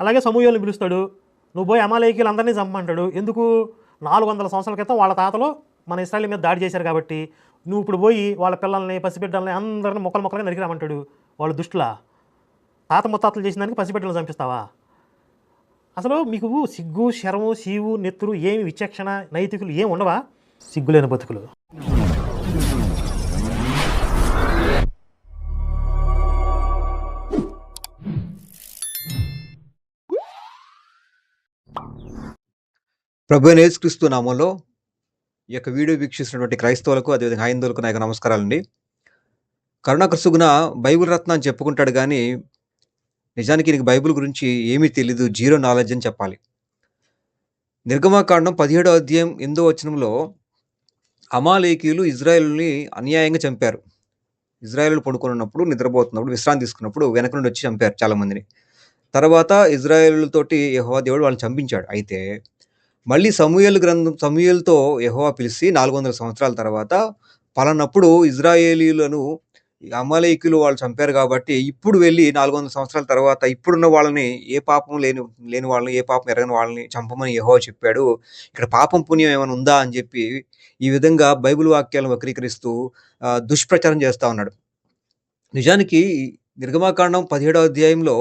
అలాగే సమూహాలను పిలుస్తాడు. నువ్వు పోయి అమాలయకీలు అందరినీ చంపమంటాడు. ఎందుకు? నాలుగు వందల సంవత్సరాల క్రితం వాళ్ళ తాతలు మన ఇస్రాయల్ మీద దాడి చేశారు కాబట్టి. నువ్వు ఇప్పుడు పోయి వాళ్ళ పిల్లల్ని పసిబిడ్డల్ని అందరిని మొక్కలు మొక్కలుగా నరికిరామంటాడు వాళ్ళు దుష్టులా? తాత ముత్తాతలు చేసిన దానికి పసిబిడ్డలు చంపిస్తావా? అసలు మీకు సిగ్గు శరము సీవు నెత్తురు ఏమి విచక్షణ నైతికులు ఏమి ఉండవా? సిగ్గులేని బతుకులు. ప్రభు యేసుక్రీస్తు నామంలో ఈ యొక్క వీడియో వీక్షిస్తున్నటువంటి క్రైస్తవులకు అదేవిధంగా హైందువులకు నా యొక్క నమస్కారాలండి. కరుణాకృసుగున బైబిల్ రత్న అని చెప్పుకుంటాడు కానీ నిజానికి నీకు బైబిల్ గురించి ఏమీ తెలీదు జీరో నాలెడ్జ్ అని చెప్పాలి. నిర్గమాకాండం పదిహేడో అధ్యాయం ఎందో వచనంలో అమాలేకీయులు ఇజ్రాయెల్ని అన్యాయంగా చంపారు. ఇజ్రాయెల్ పడుకున్నప్పుడు నిద్రపోతున్నప్పుడు విశ్రాంతి తీసుకున్నప్పుడు వెనక నుండి వచ్చి చంపారు చాలామందిని. తర్వాత ఇజ్రాయెల్ తోటి యహోవా దేవుడు వాళ్ళని చంపించాడు. అయితే మళ్ళీ సమూయేలు గ్రంథం సమూయేలుతో యహోవా పిలిచి నాలుగు వందల సంవత్సరాల తర్వాత పలానప్పుడు ఇజ్రాయేలీలను అమలైకులు వాళ్ళు చంపారు కాబట్టి ఇప్పుడు వెళ్ళి నాలుగు వందల సంవత్సరాల తర్వాత ఇప్పుడున్న వాళ్ళని ఏ పాపం లేని లేని వాళ్ళని ఏ పాపం ఎరగని వాళ్ళని చంపమని యహో చెప్పాడు. ఇక్కడ పాపం పుణ్యం ఏమైనా ఉందా అని చెప్పి ఈ విధంగా బైబిల్ వాక్యాలను వక్రీకరిస్తూ దుష్ప్రచారం చేస్తూ ఉన్నాడు. నిజానికి నిర్గమాకాండం పదిహేడవ అధ్యాయంలో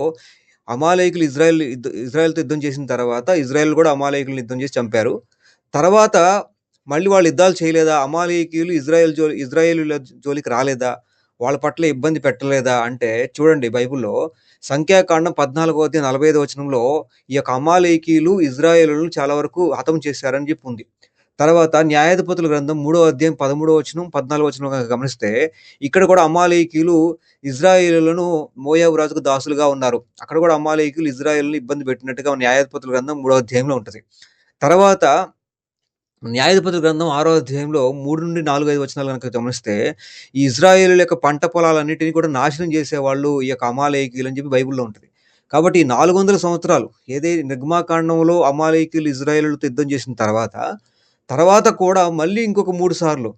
అమాలేకులు ఇజ్రాయెల్ ఇజ్రాయెల్తో యుద్ధం చేసిన తర్వాత ఇజ్రాయెల్ కూడా అమాలయకులను యుద్ధం చేసి చంపారు. తర్వాత మళ్ళీ వాళ్ళు యుద్ధాలు చేయలేదా? అమాలేకీయులు ఇజ్రాయెల్ జో ఇజ్రాయేలుల జోలికి రాలేదా? వాళ్ళ పట్ల ఇబ్బంది పెట్టలేదా? అంటే చూడండి బైబిల్లో సంఖ్యాకాండం పద్నాలుగో అధ్యాయం నలభై ఐదు వచనంలో ఈ యొక్క అమాలేకీయులు ఇజ్రాయేలులను చాలా వరకు హతం చేశారని చెప్పి ఉంది. తర్వాత న్యాయాధిపతుల గ్రంథం మూడో అధ్యాయం పదమూడో వచనం పద్నాలుగో వచనం గమనిస్తే ఇక్కడ కూడా అమాలేకీయులు ఇజ్రాయేలులను మోయాబు రాజుకు దాసులుగా ఉన్నారు. అక్కడ కూడా అమాలేకీయులు ఇజ్రాయేల్ని ఇబ్బంది పెట్టినట్టుగా న్యాయాధిపతుల గ్రంథం మూడో అధ్యాయంలో ఉంటుంది. తర్వాత న్యాయాధిపతుల గ్రంథం ఆరో అధ్యాయంలో మూడు నుండి నాలుగు ఐదు వచనాలు కనుక గమనిస్తే ఈ ఇజ్రాయేలు యొక్క పంట పొలాలన్నింటినీ కూడా నాశనం చేసేవాళ్ళు ఈ యొక్క అమాలేకీయులు అని చెప్పి బైబిల్లో ఉంటుంది. కాబట్టి ఈ నాలుగు వందల సంవత్సరాలు ఏదైతే నిర్మాకాండంలో అమాలేకీయులు ఇజ్రాయేలులతో యుద్ధం చేసిన తర్వాత తర్వాత కూడా మళ్ళీ ఇంకొక మూడు సార్లు.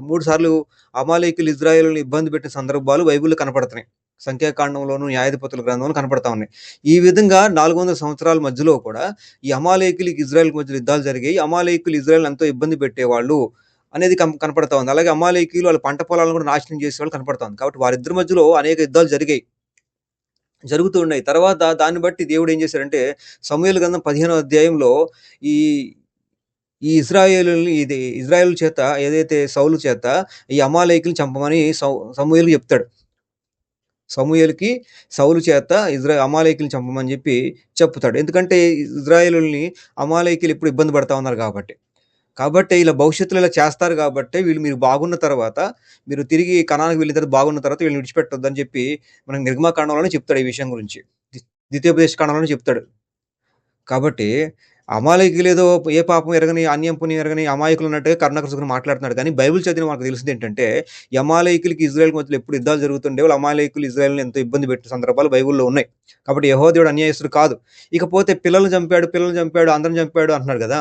మూడు సార్లు అమాలేకులు ఇజ్రాయేల్ని ఇబ్బంది పెట్టిన సందర్భాలు బైబిల్లో కనపడుతున్నాయి. సంఖ్యాకాండంలోను న్యాయాధిపతుల గ్రంథంలో కనపడతా ఉన్నాయి. ఈ విధంగా నాలుగు వందల సంవత్సరాల మధ్యలో కూడా ఈ అమాలేకులకి ఇజ్రాయెల్ మధ్య యుద్ధాలు జరిగాయి. అమాలేకులు ఇజ్రాయెల్ ఎంతో ఇబ్బంది పెట్టేవాళ్ళు అనేది కం- కనపడతా ఉంది. అలాగే అమాలేకీయులు వాళ్ళ పంట పొలాలను కూడా నాశనం చేసేవాళ్ళు కనపడతా ఉంది. కాబట్టి వారిద్దరి మధ్యలో అనేక యుద్ధాలు జరిగాయి. జరుగుతూ ఉన్నాయి. తర్వాత దాన్ని బట్టి దేవుడు ఏం చేశారంటే సమూహల గ్రంథం పదిహేనో అధ్యాయంలో ఈ ఈ ఇజ్రాయేలుని ఇది ఇజ్రాయేల్ చేత ఏదైతే సౌలు చేత ఈ అమాలేకులు చంపమని సౌ సమూహలు చెప్తాడు. సమూహలకి సౌలు చేత ఇజ్రా అమాలేకులు చంపమని చెప్పి చెప్తాడు. ఎందుకంటే ఇజ్రాయేలుని అమాలేకులు ఇప్పుడు ఇబ్బంది పడతా ఉన్నారు కాబట్టి. కాబట్టి ఇలా భవిష్యత్తులో ఇలా చేస్తారు కాబట్టి వీళ్ళు మీరు బాగున్న తర్వాత మీరు తిరిగి కణానికి వెళ్ళిన తర్వాత బాగున్న తర్వాత వీళ్ళు విడిచిపెట్టొద్దని చెప్పి చెప్పి నిర్మా నిర్గమాకాండంలోనే చెప్తాడు ఈ విషయం గురించి. ద్వితీయోపదేశ కాండంలోనే చెప్తాడు. కాబట్టి అమాయకులు ఏదో ఏ పాపం ఎరగని అన్యం పుణ్యం ఎరగని అమాయకులు అన్నట్టుగా కర్ణకృష్ణ మాట్లాడుతున్నాడు. కానీ బైబిల్ చదివిన మనకు తెలిసింది ఏంటంటే ఈ అమాలయకులకి ఇజ్రాయెల్ మధ్యలో ఎప్పుడు యుద్ధాలు జరుగుతుండే వాళ్ళు అమాలయకులు ఇజ్రాయెల్ని ఎంతో ఇబ్బంది పెట్టిన సందర్భాలు బైబిల్లో ఉన్నాయి. కాబట్టి యహోదేవుడు అన్యాయస్తుడు కాదు. ఇకపోతే పిల్లల్ని చంపాడు పిల్లల్ని చంపాడు అందరం చంపాడు అంటున్నాడు కదా.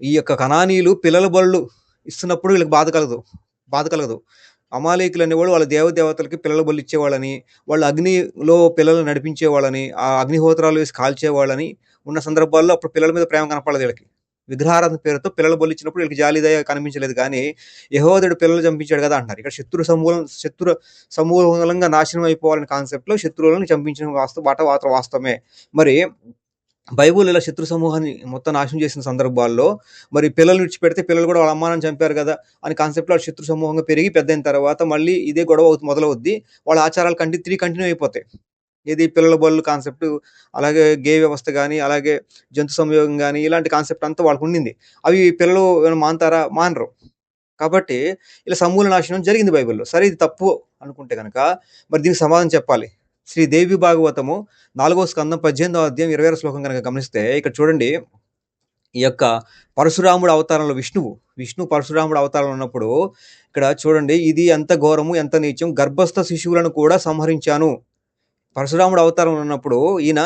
ఈ యొక్క కణానీయులు పిల్లల బళ్ళు ఇస్తున్నప్పుడు వీళ్ళకి బాధ కలగదు. బాధ కలగదు. అమాలేకులు అనేవాళ్ళు వాళ్ళ దేవదేవతలకి పిల్లలు బలి ఇచ్చేవాళ్ళని వాళ్ళు అగ్నిలో పిల్లలు నడిపించేవాళ్ళని ఆ అగ్నిహోత్రాలు వేసి కాల్చేవాళ్ళని ఉన్న సందర్భాల్లో అప్పుడు పిల్లల మీద ప్రేమ కనపడదు వీళ్ళకి. విగ్రహారాధన పేరుతో పిల్లలు బలి ఇచ్చినప్పుడు వీళ్ళకి జాలిదయ కనిపించలేదు. కానీ యహోదయుడు పిల్లలు చంపించాడు కదా అంటారు. ఇక్కడ శత్రు సమూలం శత్రు సమూలంగా నాశనం అయిపోవాలనే కాన్సెప్ట్లో శత్రువులను చంపించిన వాస్తవ బాట వాత్ర వాస్తవమే. మరి బైబుల్ ఇలా శత్రు సమూహాన్ని మొత్తం నాశనం చేసిన సందర్భాల్లో మరి పిల్లలు విడిచిపెడితే పిల్లలు కూడా వాళ్ళ అమ్మానాన్ని చంపారు కదా అని కాన్సెప్ట్లో శత్రు సమూహంగా పెరిగి పెద్దయిన తర్వాత మళ్ళీ ఇదే గొడవ మొదలవుద్ది. వాళ్ళ ఆచారాలు కంటి తిరిగి కంటిన్యూ అయిపోతాయి. ఇది పిల్లల బళ్ళు కాన్సెప్ట్ అలాగే గే వ్యవస్థ కానీ అలాగే జంతు సంయోగం కానీ ఇలాంటి కాన్సెప్ట్ అంతా వాళ్ళకు ఉండింది. అవి పిల్లలు మాంతారా? మానతారా మానరు. కాబట్టి ఇలా సమూల నాశనం జరిగింది బైబిల్లో. సరే ఇది తప్పు అనుకుంటే కనుక మరి దీనికి సమాధానం చెప్పాలి. శ్రీ దేవి భాగవతము నాలుగో స్కందం పద్దెనిమిదో అధ్యాయం ఇరవై శ్లోకం కనుక గమనిస్తే ఇక్కడ చూడండి ఈ యొక్క పరశురాముడు అవతారంలో విష్ణువు విష్ణు పరశురాముడు అవతారంలో ఉన్నప్పుడు ఇక్కడ చూడండి ఇది ఎంత ఘోరము ఎంత నీచం గర్భస్థ శిశువులను కూడా సంహరించాను. పరశురాముడు అవతారంలో ఉన్నప్పుడు ఈయన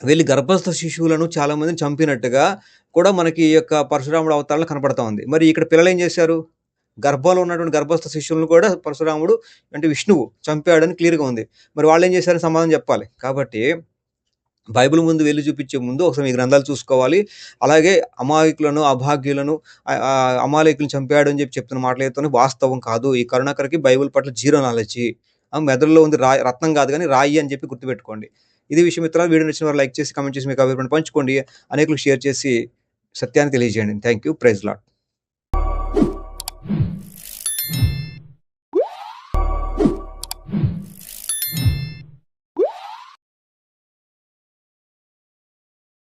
వెళ్ళి గర్భస్థ శిశువులను చాలామందిని చంపినట్టుగా కూడా మనకి ఈ యొక్క పరశురాముడు అవతారంలో కనపడతా ఉంది. మరి ఇక్కడ పిల్లలు ఏం చేశారు? గర్భంలో ఉన్నటువంటి గర్భస్థ శిష్యులను కూడా పరశురాముడు అంటే విష్ణువు చంపాడని క్లియర్గా ఉంది. మరి వాళ్ళు ఏం చేశారని సమాధానం చెప్పాలి. కాబట్టి బైబిల్ ముందు వెళ్ళి చూపించే ముందు ఒకసారి మీ గ్రంథాలు చూసుకోవాలి. అలాగే అమాయకులను అభాగ్యులను ఆ, అమాయకులను చంపాడు అని చెప్పి చెప్తున్న మాటలతో వాస్తవం కాదు. ఈ కరుణాకర్కి బైబిల్ పట్ల జీరో నాలెడ్జ్ మెదడులో ఉంది రాయి రత్నం కాదు కానీ రాయి అని చెప్పి గుర్తుపెట్టుకోండి. ఇది విషయం మిత్రాలు వీడియో నచ్చిన వారు లైక్ చేసి కమెంట్ చేసి మీకు అభిప్రాయం పంచుకోండి. అనేకులకు షేర్ చేసి సత్యాన్ని తెలియజేయండి. Thank you praise lot